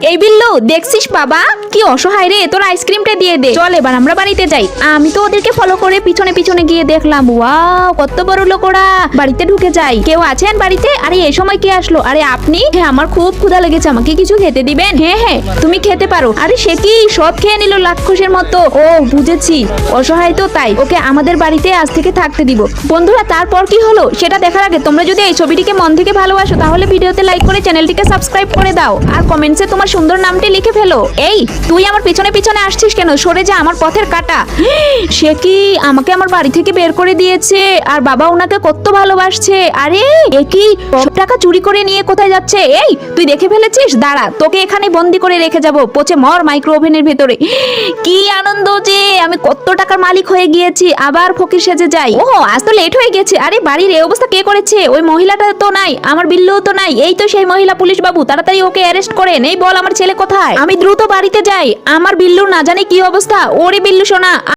এই বিল্লু, দেখছিস বাবা? কি অসহায় রে, তোর আইসক্রিমটা দিয়ে দে। চল এবার আমরা বাড়িতে যাই। আমি তো ওদেরকে ফলো করে পিছনে পিছনে গিয়ে দেখলাম। ওয়াও, কত বড় লোক ওরা বাড়িতে ঢুকে যাই। কেউ আছেন বাড়িতে? আরে এই সময় কে আসলো? আরে, আপনি? হ্যাঁ আমার খুব ক্ষুধা লেগেছে। আমাকে কিছু খেতে দিবেন? হ্যাঁ হ্যাঁ তুমি খেতে পারো। আরে, সে কি? সব খেয়ে নিল লাক্ষসের মতো। ও, বুঝেছি। অসহায় তো তাই। ওকে আমাদের বাড়িতে আজ থেকে থাকতে দিব। বন্ধুরা, তারপর কি হলো? সেটা দেখার আগে তোমরা যদি এই ছবিটিকে মন থেকে ভালোবাসো, তাহলে ভিডিওতে লাইক করে চ্যানেলটিকে সাবস্ক্রাইব করে দাও। আর কমেন্টসে তোমার সুন্দর নামটি লিখে ফেলো। এই, তুই আমার পিছনে পিছনে আসছিস কেন? সরে যা, আমার পথের কাটা। সে কি আমাকে আমার বাড়ি থেকে বের করে দিয়েছে? আর বাবা ওনাকে কত ভালোবাসছে? আরে, এ কি? টাকা চুরি করে নিয়ে কোথায় যাচ্ছে? এই, তুই দেখে ফেলেছিস? দাঁড়া, তোকে এখানে বন্দি করে রেখে যাব। পচে মর মাইক্রো ওভেনের ভেতরে। কি আনন্দ যে আমি কত টাকার মালিক হয়ে গিয়েছি। আবার ফকির সেজে যাই ও আজ তো লেট হয়ে গেছে। আরে, বাড়ির এই অবস্থা কে করেছে? ওই মহিলাটা তো নাই, আমার বিল্লুও তো নাই। এই তো সেই মহিলা পুলিশ বাবু তাড়াতাড়ি ওকে অ্যারেস্ট করেন এই বল। আমার ছেলে কোথায়? আমি দ্রুত বাড়িতে যাই। আমার বিল্লুর না জানে কি অবস্থা। ওরে বিল্লু সোনা